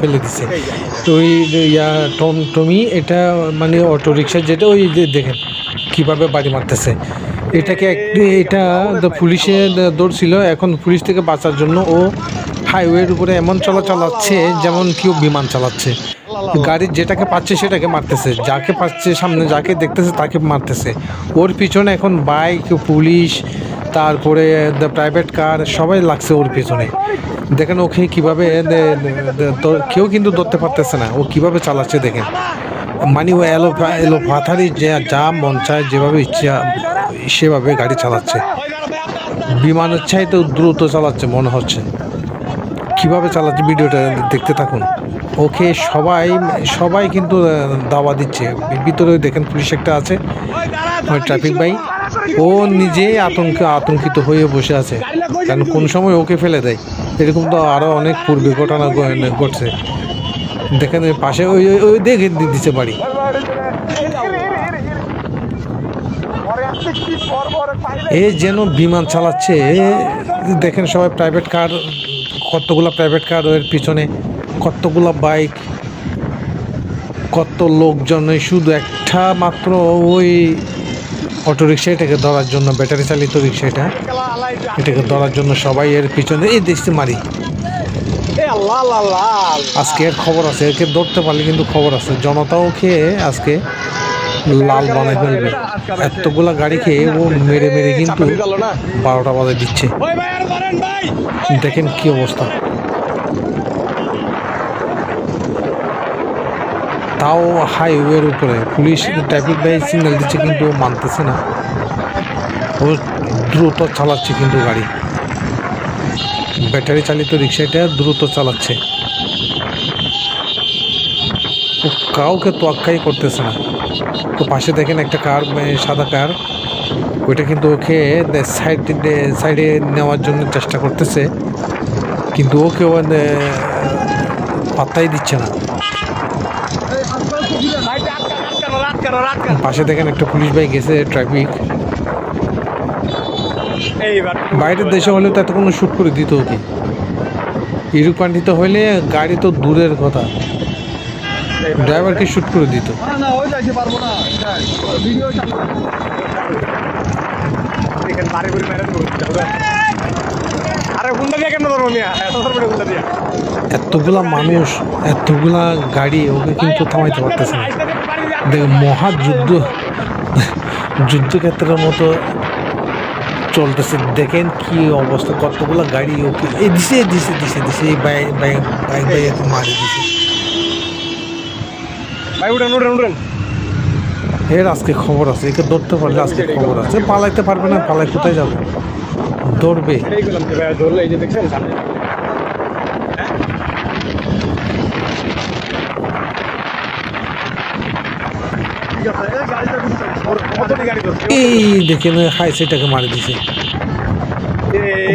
ফেলে দিছে? তো ওই ইয়া টম, টমি, এটা মানে অটো রিক্সা যেটা, ওই দেখেন কীভাবে বাড়ি মারতেছে। এটাকে এটা পুলিশে দৌড়ছিল এখন পুলিশ থেকে বাঁচার জন্য ও হাইওয়ের উপরে এমন চলা চালাচ্ছে যেমন কেউ বিমান চালাচ্ছে। গাড়ির যেটাকে পাচ্ছে সেটাকে মারতেছে, যাকে পাচ্ছে সামনে, যাকে দেখতেছে তাকে মারতেছে। ওর পিছনে এখন বাইক পুলিশ তারপরে দ্য প্রাইভেট কার সবাই লাগছে ওর পিছনে। দেখেন ওকে কীভাবে কেউ কিন্তু ধরতে পারতেছে না। ও কীভাবে চালাচ্ছে দেখেন। মানে ও এলো এলো পাথারি যে, যা মন চায় যেভাবে ইচ্ছা, সেভাবে গাড়ি চালাচ্ছে। বিমানের চাইতে দ্রুত চালাচ্ছে মনে হচ্ছে। কীভাবে চালাচ্ছে ভিডিওটা দেখতে থাকুন। ওকে সবাই সবাই কিন্তু দাওয়া দিচ্ছে। ভিতরে দেখেন পুলিশ একটা আছে ট্রাফিক ভাই। ও নিজেই আতঙ্ক, আতঙ্কিত হয়ে বসে আছে। কারণ কোন সময় ওকে ফেলে দেয়। এরকম তো আরও অনেক পূর্বে ঘটনা ঘটছে। দেখেন পাশে ওই ওই- দেখে দিচ্ছে বাড়ি। এ যেন বিমান চালাচ্ছে। দেখেন সবাই প্রাইভেট কার কতগুলা প্রাইভেট কার এর পিছনে কতগুলা বাইক কত লোকজন শুধু একটা মাত্র ওই অটো রিক্সা এটাকে ধরার জন্য ব্যাটারি চালিত রিক্সা এটা এটাকে ধরার জন্য সবাই এর পিছনে এই দেখতে মারি। আজকে এর খবর আছে একে ধরতে পারলে কিন্তু খবর আছে। জনতাও খেয়ে আজকে লাল বানাই ফেলবে। এতগুলা গাড়ি খেয়ে ও মেরে মেরে কিন্তু বারোটা বাজে দিচ্ছে। দেখেন কি অবস্থা। তাও হাইওয়ের উপরে। পুলিশ ট্রাফিক ভাই সিগন্যাল দিচ্ছে কিন্তু মানতেছে না। ও দ্রুত চালাচ্ছে কিন্তু গাড়ি। ব্যাটারি চালিত রিক্সাটা দ্রুত চালাচ্ছে। কাউকে তোয়াক্কাই করতেছে না। তো পাশে দেখেন একটা কার সাদা কার। ওইটা কিন্তু ওকে সাইড সাইডে নেওয়ার জন্য চেষ্টা করতেছে। কিন্তু ওকে ও পাত্তাই দিচ্ছে না। পাশে দেখেন একটা পুলিশ ভাই গেছে ট্রাফিক। বাইরের দেশে হলে তো এত কোনো শ্যুট করে দিত কি ইউরোপ কান্ট্রিতে হইলে গাড়ি তো দূরের কথা। ড্রাইভারকে শ্যুট করে দিত। না ওই যাইতে পারব না ভিডিও চালু এখানে বারে করে মেরে দেবো আরে হুন্ডা দিয়ে কেন ধরবো মিয়া? এত ধরবো হুন্ডা দিয়া। এতগুলা মানুষ এতগুলা গাড়ি ওকে কিন্তু থামাইতে পারতেছে না। দেখ মহাযুদ্ধ যুদ্ধক্ষেত্রের মতো চলতেছে দেখেন কি অবস্থা কতগুলো গাড়ি ওকে এ দিছে দিছে দিছে দিছে এই বাইক বাইক বাইক বাইক মারি দিছে। ভাই উঠেন উঠেন উঠেন। এর আজকে খবর আছে একে ধরতে পারলে আজকে খবর আছে। পালাইতে পারবে না পালাই কোথায় যাবে? ধরবে। ধরলে এই যে দেখছেন এই দেখে হাই সেটাকে মারি দিছে।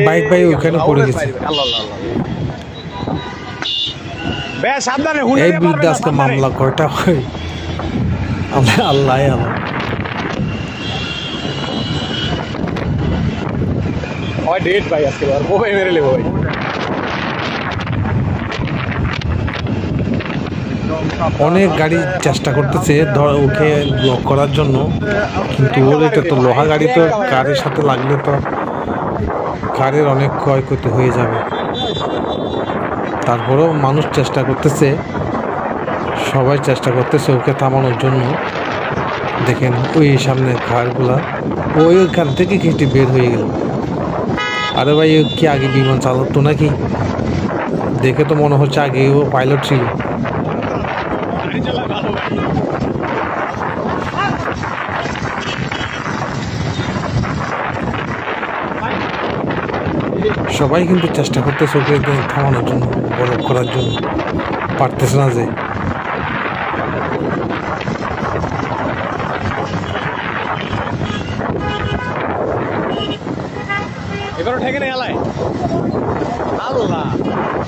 বাইক ভাই ওখানে পড়ে গেছে। এই বিরুদ্ধে আজকে মামলা কয়টা হয়? আল্লাহ আল্লাহ আল্লাহ। ডেট ভাই আজকে মেরে নেব ভাই। অনেক গাড়ি চেষ্টা করতেছে, ধর ওকে ব্লক করার জন্য। কিন্তু ওর এটা তো লোহা গাড়ি তো, কারের সাথে লাগলে তো কারের অনেক ক্ষয়ক্ষতি হয়ে যাবে। তারপরেও মানুষ চেষ্টা করতেছে, সবাই চেষ্টা করতেছে ওকে থামানোর জন্য। দেখেন ওই সামনে কারগুলা ওই ওইখান থেকে কেটে বের হয়ে গেল। আরে ভাই কি আগে বিমান চালাতো নাকি? দেখে তো মনে হচ্ছে আগে ও পাইলট ছিল। সবাই কিন্তু চেষ্টা করতেছে ওকে থামানোর জন্য বরফ করার জন্য। পারতেছে না যে।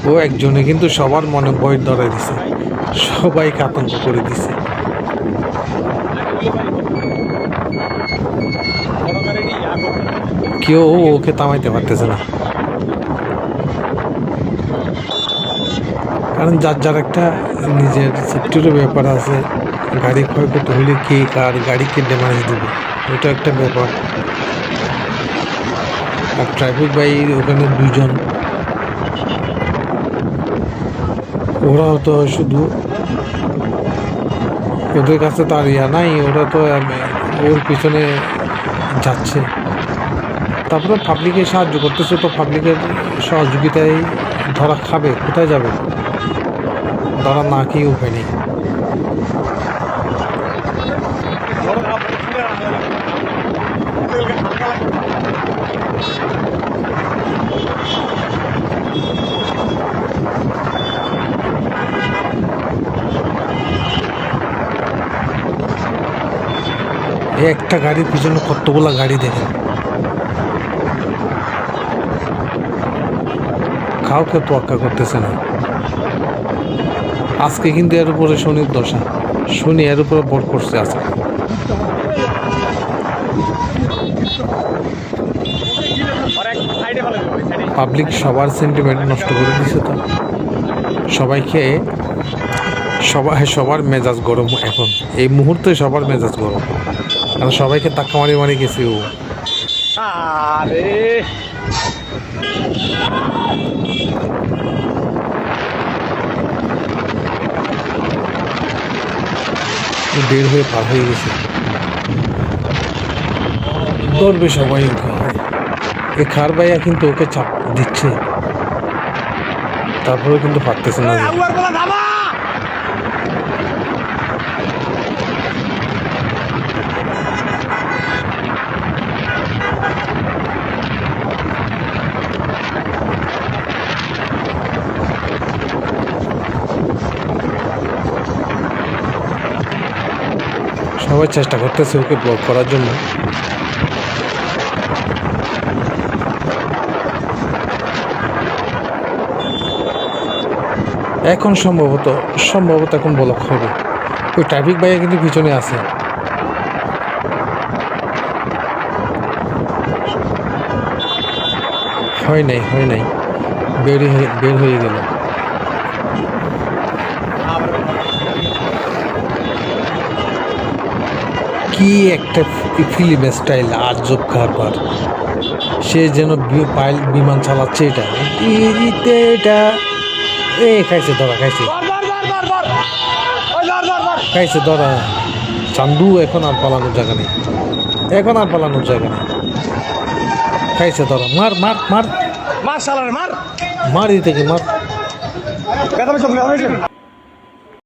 ও একজনে কিন্তু সবার মনে ভয় ধরাই দিছে। সবাইকে আতঙ্ক করে দিছে। কেউ ওকে থামাইতে পারতেছে না। কারণ যার যার একটা নিজের সেফটিরও ব্যাপার আছে, গাড়ি ক্ষয়ক্ষতি হলে কে কার গাড়িকে ড্যামেজ দেবে ওটা একটা ব্যাপার। আর ট্রাফিক বাই ওখানে দুজন ওরাও তো শুধু ওদের কাছে তো আর ইয়া নাই, ওরা তো ওর পিছনে যাচ্ছে। তারপরে পাবলিকের সাহায্য করতেছে, তো পাবলিকের সহযোগিতায় ধরা খাবে, কোথায় যাবে? ধরা না খেয়ে উপায় নেই। একটা গাড়ির পিছনে কতগুলো গাড়ি দেখেন। কাউকে তোয়াক্কা করতেছে না। আজকে কিন্তু এর উপরে শনির দশা। শনি এর উপরে বর করছে আজকে। পাবলিক সবার সেন্টিমেন্ট নষ্ট করে দিছে তো। সবাইকে সবাই, সবার মেজাজ গরম এখন। এই মুহূর্তে সবার মেজাজ গরম। কারণ সবাইকে ধাক্কা মারি মারি গেছে ও। আরে। বের হয়ে পার হয়ে গেছে। ধরবে সবাই এই খার ভাইয়া কিন্তু ওকে চাপ দিচ্ছে। তারপরেও কিন্তু পারতেছে না। সবাই চেষ্টা করতেছে ওকে ব্লক করার জন্য। এখন সম্ভবত সম্ভবত এখন ব্লক হবে। ওই ট্রাফিক ভাইয়া কিন্তু পিছনে আছে। হয় নাই হয় নাই। বের হয়ে বের হয়ে গেল। কি একটা ফিল্ম স্টাইল আজব কারবার। সে যেন পাইল- বিমান চালাচ্ছে এটা। এটা এ খাইছে ধরা খাইছে। খাইছে ধরা। চান্দু এখন আর পালানোর জায়গা নেই। এখন আর পালানোর জায়গা নেই। খাইছে ধরা। মার মার মার। মার শালারে মার। মার থেকে মার।